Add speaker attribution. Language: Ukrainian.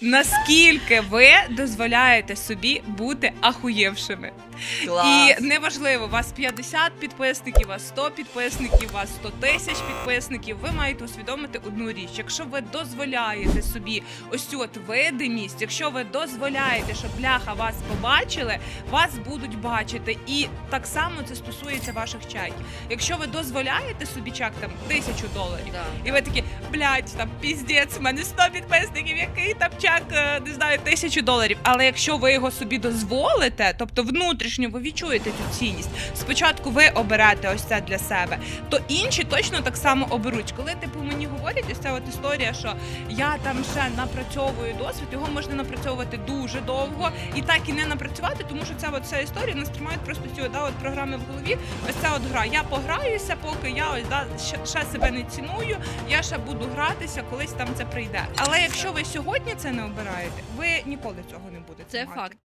Speaker 1: Наскільки ви дозволяєте собі бути ахуєвшими?
Speaker 2: Клас.
Speaker 1: І неважливо, у вас 50 підписників, у вас 100 підписників, у вас 100 тисяч підписників. Ви маєте усвідомити одну річ. Якщо ви дозволяєте собі ось цю от видимість, якщо ви дозволяєте, щоб бляха вас побачили, вас будуть бачити. І так само це стосується ваших чайків. Якщо ви дозволяєте собі чак там тисячу доларів.
Speaker 2: Да.
Speaker 1: І ви такі, блядь, там піздець, у мене 100 підписників, який там чак, е, не знаю, тисячу доларів. Але якщо ви його собі дозволите, тобто внутрішньо ви відчуєте цю цінність, спочатку ви оберете ось це для себе, то інші точно так само оберуть. Коли типу мені говорять, ось ця от історія, що я там ще напрацьовую досвід, його можна напрацьовувати дуже довго і так і не напрацювати, тому що ця от вся історія нас тримають просто ці да, от програми в голові. Ось ця от гра. Я пограюся, поки я ось да ще, ще себе не ціную. Я ще буду гратися, колись там це прийде. Але якщо ви сьогодні це не обираєте, ви ніколи цього не будете.
Speaker 2: Це
Speaker 1: мати.
Speaker 2: факт.